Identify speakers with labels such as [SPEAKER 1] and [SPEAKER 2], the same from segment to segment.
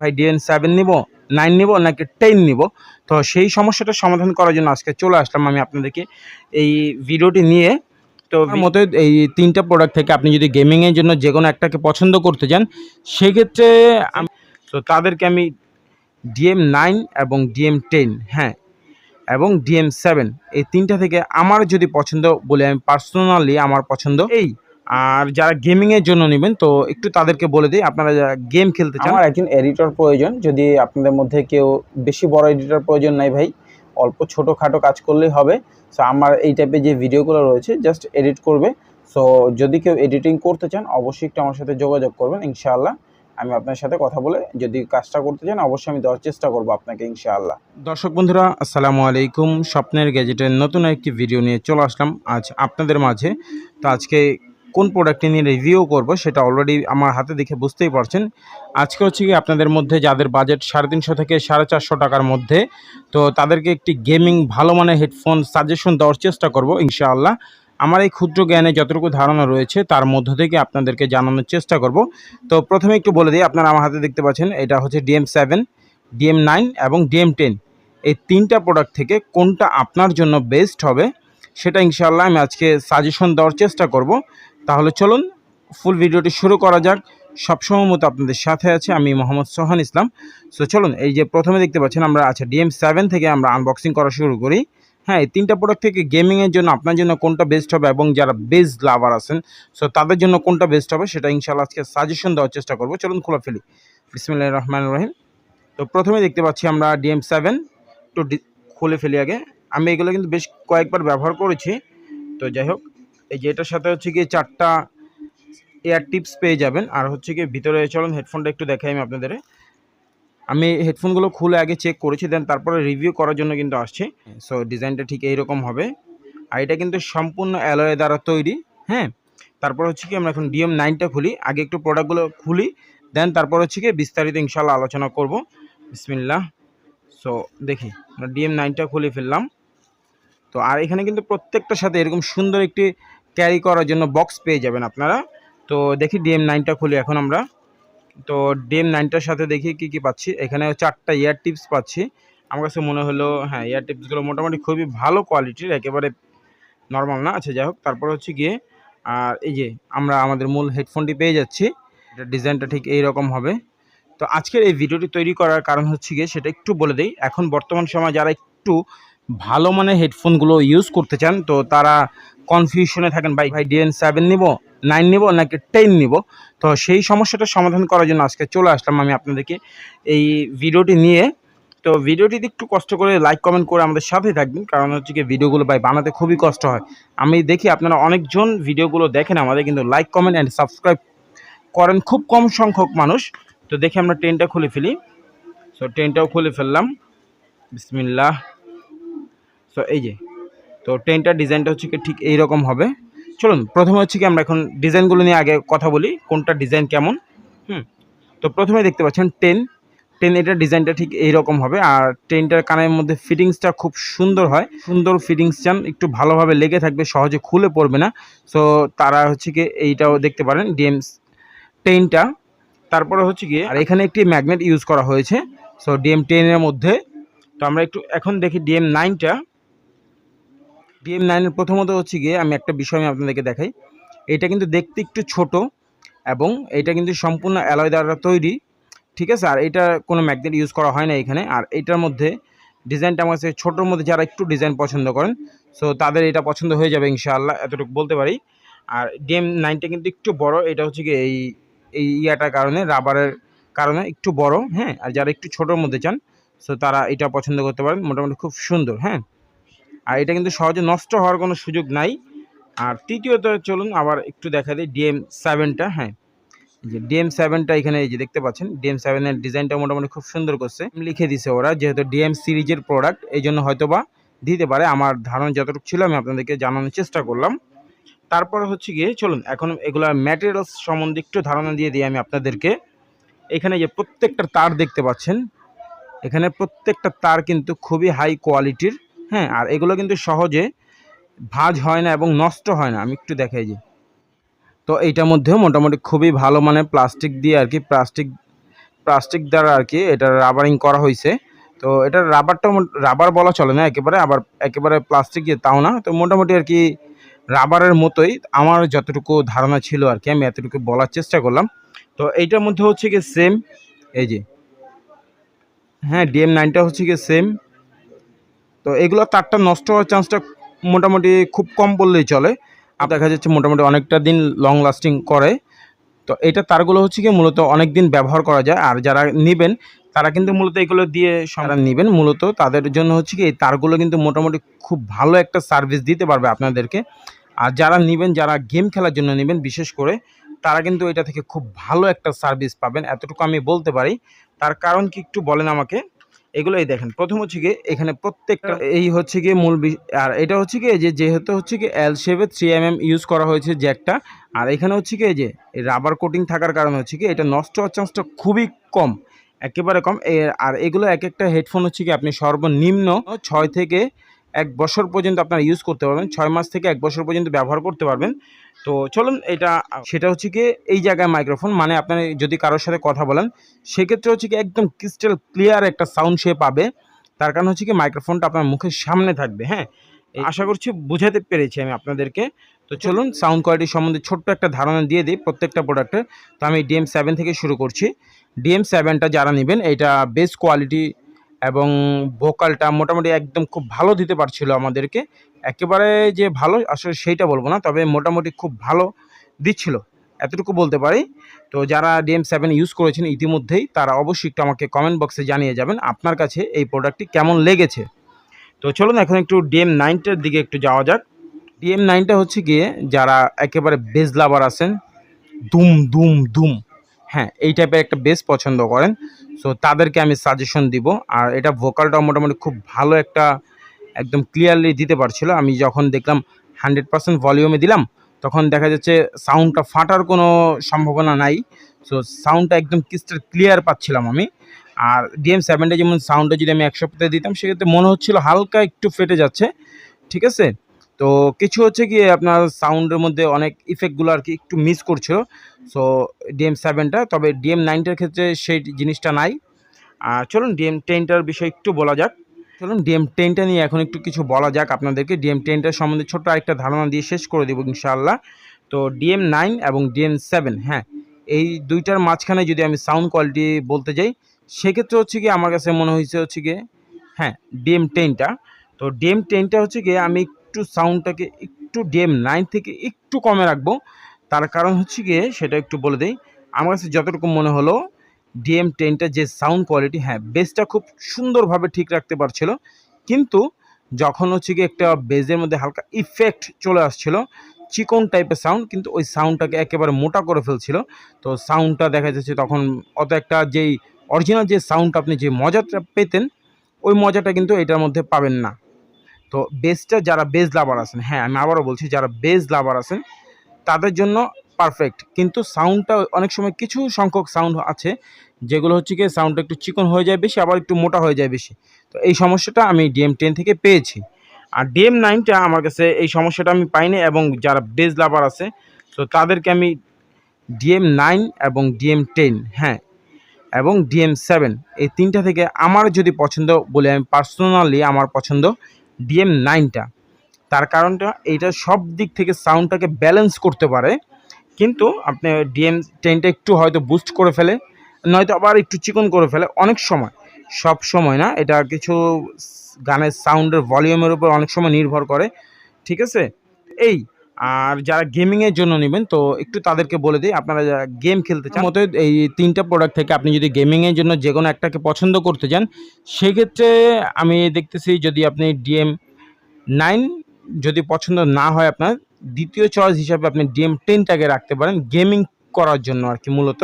[SPEAKER 1] ভাই DNA seven নিব nine নিব নাকি টেন নিব? তো সেই সমস্যাটা সমাধান করার জন্য আজকে চলে আসলাম আমি আপনাদেরকে এই ভিডিওটি নিয়ে। তো মতে এই তিনটা প্রোডাক্ট থেকে আপনি যদি গেমিংয়ের জন্য যে কোনো একটাকে পছন্দ করতে চান সেক্ষেত্রে আমি তো তাদেরকে আমি ডিএম নাইন এবং ডিএম টেন হ্যাঁ এবং ডিএম সেভেন এই তিনটা থেকে আমার যদি পছন্দ বলে আমি পার্সোনালি আমার পছন্দ এই। আর যারা গেমিংয়ের জন্য নেবেন তো একটু তাদেরকে বলে দিই আপনারা যারা গেম খেলতে চান।
[SPEAKER 2] আমার একজন এডিটর প্রয়োজন যদি আপনাদের মধ্যে কেউ বেশি বড় এডিটর প্রয়োজন নাই ভাই অল্প ছোটোখাটো কাজ করলেই হবে। সো আমার এই টাইপের যে ভিডিওগুলো রয়েছে জাস্ট এডিট করবে। সো যদি কেউ এডিটিং করতে চান অবশ্যই একটু আমার সাথে যোগাযোগ করবেন ইনশাআল্লাহ। আমি আপনার সাথে কথা বলে যদি কাজটা করতে চান অবশ্যই আমি দেওয়ার চেষ্টা করব আপনাকে ইনশাআল্লাহ।
[SPEAKER 1] দর্শক বন্ধুরা আসসালামু আলাইকুম। স্বপ্নের গ্যাজেটের নতুন একটি ভিডিও নিয়ে চলে আসলাম। আজ আপনাদের মাঝে। তো আজকে কোন প্রোডাক্টটি নিয়ে রিভিউ করব সেটা অলরেডি আমার হাতে দেখে বুঝতেই পারছেন। আজকে হচ্ছে কি আপনাদের মধ্যে যাদের বাজেট সাড়ে তিনশো থেকে সাড়ে চারশো টাকার মধ্যে, তো তাদেরকে একটি গেমিং ভালো মানের হেডফোন সাজেশন দেওয়ার চেষ্টা করব ইনশাআল্লাহ। আমার এই ক্ষুদ্র জ্ঞানে যতটুকু ধারণা রয়েছে, তার মধ্য থেকে আপনাদেরকে জানানোর চেষ্টা করব। তো প্রথমে একটু বলে দিই, আপনারা আমার হাতে দেখতে পাচ্ছেন, এটা হচ্ছে ডিএম সেভেন ডিএম নাইন এবং ডিএম টেন এই তিনটা প্রোডাক্ট থেকে কোনটা আপনার জন্য বেস্ট হবে, সেটা ইনশাআল্লাহ আমি আজকে সাজেশন দেওয়ার চেষ্টা করব। তাহলে চলুন ফুল ভিডিওটি শুরু করা যাক। সবসময় মতো আপনাদের সাথে আছে আমি মোহাম্মদ সোহান ইসলাম। সো চলুন, এই যে প্রথমে দেখতে পাচ্ছেন আমরা আচ্ছা ডিএম সেভেন থেকে আমরা আনবক্সিং করা শুরু করি। হ্যাঁ এই তিনটা প্রোডাক্ট থেকে গেমিংয়ের জন্য আপনার জন্য কোনটা বেস্ট হবে এবং যারা বেস লাভার আছেন সো তাদের জন্য কোনটা বেস্ট হবে সেটা ইনশাআল্লাহ আজকে সাজেশন দেওয়ার চেষ্টা করব। চলুন, খোলা ফেলি। বিসমিল্লাহ রহমান রহিম। তো প্রথমে দেখতে পাচ্ছি আমরা ডিএম সেভেন। ডি- খুলে ফেলি আগে। আমি এগুলো কিন্তু বেশ কয়েকবার ব্যবহার করেছি। তো যাই হোক এই যে এটার সাথে হচ্ছে গিয়ে চারটা এয়ার টিপস পেয়ে যাবেন। আর হচ্ছে গিয়ে ভিতরে চলুন হেডফোনটা একটু দেখাই আমি আপনাদের। আমি হেডফোনগুলো খুলে আগে চেক করেছি দেন তারপরে রিভিউ করার জন্য কিন্তু আসছে। সো ডিজাইনটা ঠিক এইরকম হবে। আর এটা কিন্তু সম্পূর্ণ অ্যালয় দ্বারা তৈরি হ্যাঁ? তারপর হচ্ছে কি আমরা এখন ডিএম নাইনটা খুলি। আগে একটু প্রোডাক্টগুলো খুলি দেন তারপর হচ্ছে কি বিস্তারিত ইনশাল্লাহ আলোচনা করব। বিসমিল্লাহ। সো দেখি, আমরা ডিএম নাইনটা খুলে ফেললাম। তো, আর এখানে কিন্তু প্রত্যেকটার সাথে এরকম সুন্দর একটি ক্যারি করার জন্য বক্স পেয়ে যাবেন আপনারা। তো দেখি ডিএম নাইনটা খুলি এখন আমরা। তো ডিএম নাইনটার সাথে দেখি কি কি পাচ্ছি। এখানে চারটা ইয়ার টিপস পাচ্ছি। আমার কাছে মনে হলো হ্যাঁ ইয়ার টিপসগুলো মোটামুটি খুবই ভালো কোয়ালিটির একেবারে নর্মাল না। আচ্ছা যাই হোক, তারপর হচ্ছে গিয়ে, আর এই যে আমরা আমাদের মূল হেডফোনটি পেয়ে যাচ্ছি। এটা ডিজাইনটা ঠিক এই রকম হবে। তো আজকের এই ভিডিওটি তৈরি করার কারণ হচ্ছে গিয়ে সেটা একটু বলে দিই। এখন বর্তমান সময় যারা একটু ভালো মানের হেডফোনগুলো ইউজ করতে চান, তো তারা কনফিউশনে থাকেন, ভাই ভাই ডিএন সেভেন নিব নাইন নিব, নাকি টেন নিব? তো সেই সমস্যাটা সমাধান করার জন্য আজকে চলে আসলাম আমি আপনাদেরকে এই ভিডিওটি নিয়ে। তো ভিডিওটি একটু কষ্ট করে লাইক কমেন্ট করে আমাদের সাথেই থাকবেন, কারণ হচ্ছে কি ভিডিওগুলো ভাই, বানাতে খুবই কষ্ট হয়। আমি দেখি আপনারা অনেকজন ভিডিওগুলো দেখেন আমাদের, কিন্তু লাইক কমেন্ট অ্যান্ড সাবস্ক্রাইব করেন খুব কম সংখ্যক মানুষ। তো দেখি আমরা ট্রেনটা খুলে ফেলি। সো ট্রেনটাও খুলে ফেললাম। বিসমিল্লাহ। সো এই যে। তো ট্রেনটার ডিজাইনটা হচ্ছে কি ঠিক এই রকম হবে। চলুন, প্রথমে হচ্ছে কি আমরা এখন ডিজাইনগুলো নিয়ে আগে কথা বলি, কোনটা ডিজাইন কেমন। হুম। তো প্রথমে দেখতে পাচ্ছেন টেন টেন এটার ডিজাইনটা ঠিক এই রকম হবে। আর টেনটার কানের মধ্যে ফিটিংসটা খুব সুন্দর হয়। সুন্দর ফিটিংস চান, একটু ভালোভাবে লেগে থাকবে, সহজে খুলে পড়বে না। সো তারা হচ্ছে কি এইটাও দেখতে পারেন ডিএমস টেনটা তারপরে হচ্ছে কি আর এখানে একটি ম্যাগনেট ইউজ করা হয়েছে। সো ডিএম টেনের মধ্যে। তো আমরা একটু এখন দেখি ডিএম নাইনটা ডিএম নাইনের প্রথমত হচ্ছে গিয়ে আমি একটা বিষয় আমি আপনাদেরকে দেখাই। এটা কিন্তু দেখতে একটু ছোট এবং এটা কিন্তু সম্পূর্ণ অ্যালয় দ্বারা তৈরি, ঠিক আছে? আর এটা কোনো ম্যাগনেট ইউজ করা হয় না এখানে। আর এটার মধ্যে ডিজাইনটা আমার কাছে ছোটোর মধ্যে যারা একটু ডিজাইন পছন্দ করেন সো তাদের এটা পছন্দ হয়ে যাবে ইনশাআল্লাহ, এতটুকু বলতে পারি। আর ডিএম নাইনটা কিন্তু একটু বড়, এটা হচ্ছে কি এই এই ইয়াটার কারণে, রাবারের কারণে একটু বড় হ্যাঁ? আর যারা একটু ছোটোর মধ্যে চান সো তারা এটা পছন্দ করতে পারেন, মোটামুটি খুব সুন্দর হ্যাঁ? আর এটা কিন্তু সহজে নষ্ট হওয়ার কোনো সুযোগ নাই। আর তৃতীয়ত চলুন আবার একটু দেখা দিই ডিএম সেভেনটা হ্যাঁ। যে ডিএম সেভেনটা এখানে এই যে দেখতে পাচ্ছেন, ডিএম সেভেনের ডিজাইনটা মোটামুটি খুব সুন্দর করছে। লিখে দিছে ওরা, যেহেতু ডিএম সিরিজের প্রোডাক্ট এই জন্য হয়তোবা দিতে পারে। আমার ধারণা যতটুকু ছিল আমি আপনাদেরকে জানানোর চেষ্টা করলাম। তারপর হচ্ছে গিয়ে চলুন, এখন এগুলা ম্যাটেরিয়ালস সম্বন্ধে একটু ধারণা দিয়ে দিই আমি আপনাদেরকে। এখানে যে প্রত্যেকটা তার দেখতে পাচ্ছেন, এখানে প্রত্যেকটা তার কিন্তু খুবই হাই কোয়ালিটির হ্যাঁ আর এগুলো কিন্তু সহজে ভাঁজ হয় না এবং নষ্ট হয় না। আমি একটু দেখাই যে। তো এইটার মধ্যেও মোটামুটি খুবই ভালো মানে প্লাস্টিক দিয়ে আর কি, প্লাস্টিক প্লাস্টিক দ্বারা আর কি এটা রাবারিং করা হয়েছে। তো এটার রাবারটা রাবার বলা চলে না একেবারে, আবার একেবারে প্লাস্টিক দিয়ে তাও না। তো মোটামুটি আর কি রাবারের মতোই আমার যতটুকু ধারণা ছিল আর কি, আমি এতটুকু বলার চেষ্টা করলাম। তো এইটার মধ্যে হচ্ছে কি সেম এই যে হ্যাঁ ডিএম নাইনটা হচ্ছে কি সেম তো এগুলো তারটা নষ্ট হওয়ার চান্সটা মোটামুটি খুব কম বললেই চলে। আর দেখা যাচ্ছে মোটামুটি অনেকটা দিন লং লাস্টিং করে। তো এটা তারগুলো হচ্ছে কি মূলত অনেক দিন ব্যবহার করা যায়। আর যারা নেবেন, তারা কিন্তু মূলত এগুলো দিয়ে যারা নেবেন, মূলত তাদের জন্য হচ্ছে কি এই তারগুলো কিন্তু মোটামুটি খুব ভালো একটা সার্ভিস দিতে পারবে আপনাদেরকে। আর যারা নেবেন, যারা গেম খেলার জন্য নেবেন, বিশেষ করে, তারা কিন্তু এটা থেকে খুব ভালো একটা সার্ভিস পাবেন। এতটুকু আমি বলতে পারি। তার কারণ কি একটু বলেন আমাকে? এগুলো এই দেখেন। প্রথম হচ্ছে কি এখানে প্রত্যেকটা এই হচ্ছে গিয়ে মূল বি- আর এটা হচ্ছে কি যে যেহেতু হচ্ছে কি এল শেপে থ্রি এম এম ইউজ করা হয়েছে জ্যাকটা আর এখানে হচ্ছে কি যে রাবার কোটিং থাকার কারণে হচ্ছে কি এটা নষ্ট হওয়ার চান্সটা খুবই কম একেবারে কম। আর এগুলো এক একটা হেডফোন হচ্ছে কি আপনি সর্বনিম্ন ছয় থেকে এক বছর পর্যন্ত আপনারা ইউজ করতে পারবেন। ছয় মাস থেকে এক বছর পর্যন্ত ব্যবহার করতে পারবেন। তো চলুন এটা সেটা হচ্ছে কি এই জায়গায় মাইক্রোফোন মানে আপনার যদি কারোর সাথে কথা বলেন সেক্ষেত্রে হচ্ছে কি একদম ক্রিস্টাল ক্লিয়ার একটা সাউন্ড সে পাবে। তার কারণ হচ্ছে কি মাইক্রোফোনটা আপনার মুখের সামনে থাকবে হ্যাঁ? আশা করছি বুঝাতে পেরেছি আমি আপনাদেরকে। তো চলুন সাউন্ড কোয়ালিটি সম্বন্ধে ছোট্ট একটা ধারণা দিয়ে দিই প্রত্যেকটা প্রোডাক্টের তো আমি ডিএম সেভেন থেকে শুরু করছি। ডিএম সেভেনটা যারা নেবেন এটা বেস্ট কোয়ালিটি এবং ভোকালটা মোটামুটি একদম খুব ভালো দিতে পারছিল আমাদেরকে। একেবারে যে ভালো, আসলে সেইটা বলব না, তবে মোটামুটি খুব ভালো দিচ্ছিল। এতটুকু বলতে পারি। তো যারা ডিএম সেভেন ইউজ করেছেন ইতিমধ্যেই, তারা অবশ্যই একটু আমাকে কমেন্ট বক্সে জানিয়ে যাবেন, আপনার কাছে এই প্রোডাক্টটি কেমন লেগেছে। তো চলুন এখন একটু ডিএম নাইনটার দিকে একটু যাওয়া যাক। ডিএম নাইনটা হচ্ছে গিয়ে যারা একেবারে বেজ লাভার আছেন, দুম দুম দুম হ্যাঁ এই টাইপের একটা বেস পছন্দ করেন। সো তাদেরকে আমি সাজেশন দিব। আর এটা ভোকালটাও মোটামুটি খুব ভালো একটা, একদম ক্লিয়ারলি দিতে পারছিল। আমি যখন দেখলাম হান্ড্রেড পার্সেন্ট ভলিউমে দিলাম, তখন দেখা যাচ্ছে সাউন্ডটা ফাটার কোনো সম্ভাবনা নাই। সো সাউন্ডটা একদম কিস্টার ক্লিয়ার পাচ্ছিলাম আমি। আর ডিএম সেভেনটা যেমন সাউন্ডটা যদি আমি একশো দিতাম, সেক্ষেত্রে মনে হচ্ছিল হালকা একটু ফেটে যাচ্ছে। ঠিক আছে? তো কিছু হচ্ছে কি, আপনার সাউন্ডের মধ্যে অনেক ইফেক্টগুলো আর কি একটু মিস করছিল সো ডিএম সেভেনটা তবে ডিএম নাইনটার ক্ষেত্রে সেই জিনিসটা নাই। আর চলুন ডিএম টেনটার বিষয়ে একটু বলা যাক। চলুন ডিএম টেনটা নিয়ে এখন একটু কিছু বলা যাক আপনাদেরকে। ডিএম টেনটার সম্বন্ধে ছোট্ট আরেকটা ধারণা দিয়ে শেষ করে দেবো ইনশাআল্লাহ। তো ডিএম নাইন এবং ডিএম সেভেন হ্যাঁ এই দুইটার মাঝখানে যদি আমি সাউন্ড কোয়ালিটি বলতে যাই, সেক্ষেত্রে হচ্ছে কি, আমার কাছে মনে হয়েছে হচ্ছে গিয়ে হ্যাঁ ডিএম টেনটা তো ডিএম টেনটা হচ্ছে গিয়ে আমি একটু সাউন্ডটাকে একটু ডিএম নাইন থেকে একটু কমে রাখব। তার কারণ হচ্ছে গিয়ে সেটা একটু বলে দিই, আমার কাছে যতটুকু মনে হলো ডিএম টেনটা যে সাউন্ড কোয়ালিটি হ্যাঁ বেসটা খুব সুন্দরভাবে ঠিক রাখতে পারছিল। কিন্তু যখন হচ্ছে গিয়ে একটা বেজের মধ্যে হালকা ইফেক্ট চলে আসছিল, চিকন টাইপের সাউন্ড কিন্তু ওই সাউন্ডটাকে একেবারে মোটা করে ফেলছিল। তো সাউন্ডটা দেখা যাচ্ছে তখন অত একটা যেই অরিজিনাল যে সাউন্ডটা আপনি যে মজাটা পেতেন, ওই মজাটা কিন্তু এটার মধ্যে পাবেন না। তো বেসটা যারা বেজ লাভার আছেন হ্যাঁ আমি আবারও বলছি, যারা বেজ লাভার আছেন, তাদের জন্য পারফেক্ট কিন্তু সাউন্ডটা অনেক সময় কিছু সংখ্যক সাউন্ড আছে, যেগুলো হচ্ছে কি সাউন্ডটা একটু চিকন হয়ে যায় বেশি, আবার একটু মোটা হয়ে যায় বেশি। তো এই সমস্যাটা আমি ডিএম টেন থেকে পেয়েছি। আর ডিএম নাইনটা আমার কাছে এই সমস্যাটা আমি পাইনি এবং যারা বেজ লাভার আছে, তো তাদেরকে আমি ডিএম নাইন এবং ডিএম টেন হ্যাঁ এবং ডিএম সেভেন এই তিনটা থেকে আমার যদি পছন্দ বলে আমি পার্সোনালি আমার পছন্দ ডিএম নাইনটা তার কারণটা এইটা সব দিক থেকে সাউন্ডটাকে ব্যালেন্স করতে পারে। কিন্তু আপনি ডিএম টেনটা একটু হয়তো বুস্ট করে ফেলে, নয়তো আবার একটু চিকন করে ফেলে অনেক সময়। সব সময় না, এটা কিছু গানের সাউন্ডের ভলিউমের উপর অনেক সময় নির্ভর করে। ঠিক আছে? এই আর যারা গেমিংয়ের জন্য নেবেন, তো একটু তাদেরকে বলে দিই, আপনারা যারা গেম খেলতে চান মতো এই তিনটা প্রোডাক্ট থেকে আপনি যদি গেমিংয়ের জন্য যে কোনো একটাকে পছন্দ করতে চান, সেক্ষেত্রে আমি দেখতেছি যদি আপনি ডিএম নাইন যদি পছন্দ না হয় আপনার, দ্বিতীয় চয়েস হিসাবে আপনি ডিএম টেনটাকে রাখতে পারেন গেমিং করার জন্য আর কি মূলত।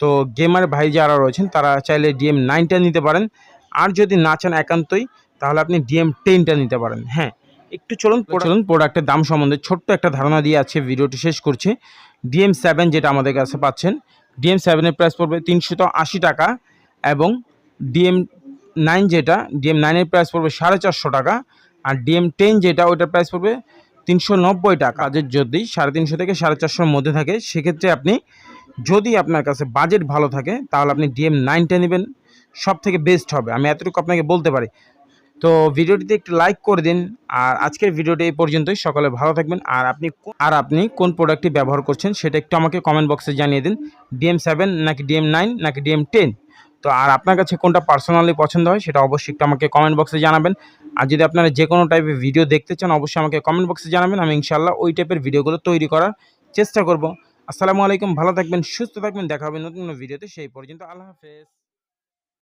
[SPEAKER 1] তো গেমার ভাই যারা রয়েছেন, তারা চাইলে ডিএম নাইনটা নিতে পারেন। আর যদি না চান একান্তই, তাহলে আপনি ডিএম টেনটা নিতে পারেন। হ্যাঁ একটু চলুন চলুন প্রোডাক্টের দাম সম্বন্ধে ছোট্ট একটা ধারণা দিয়ে আছে ভিডিওটি শেষ করছি। ডিএম সেভেন যেটা আমাদের কাছে পাচ্ছেন ডিএম সেভেনের প্রাইস পড়বে তিনশত আশি টাকা এবং ডিএম নাইন যেটা ডিএম নাইনের প্রাইস পড়বে সাড়ে চারশো টাকা আর ডিএম টেন যেটা, ওইটার প্রাইস পড়বে তিনশো নব্বই টাকা। কাজের যদি সাড়ে তিনশো থেকে সাড়ে চারশোর মধ্যে থাকে, সেক্ষেত্রে আপনি যদি আপনার কাছে বাজেট ভালো থাকে, তাহলে আপনি ডিএম নাইনটা নেবেন। সব থেকে বেস্ট হবে। আমি এতটুকু আপনাকে বলতে পারি। তো ভিডিওটিতে একটু লাইক করে দিন। আর আজকের ভিডিওটি এই পর্যন্তই। সকলে ভালো থাকবেন। আর আপনি আর আপনি কোন প্রোডাক্টটি ব্যবহার করছেন সেটা একটু আমাকে কমেন্ট বক্সে জানিয়ে দিন। ডিএম সেভেন নাকি ডিএম নাইন নাকি ডিএম টেন তো আর আপনার কাছে কোনটা পার্সোনালি পছন্দ হয় সেটা অবশ্যই একটু আমাকে কমেন্ট বক্সে জানাবেন। আর যদি আপনারা যে কোনো টাইপের ভিডিও দেখতে চান, অবশ্যই আমাকে কমেন্ট বক্সে জানাবেন। আমি ইনশাল্লাহ ওই টাইপের ভিডিওগুলো তৈরি করার চেষ্টা করব। আসসালামু আলাইকুম। ভালো থাকবেন, সুস্থ থাকবেন। দেখা হবে নতুন ভিডিওতে সেই পর্যন্ত আল্লাহ হাফেজ।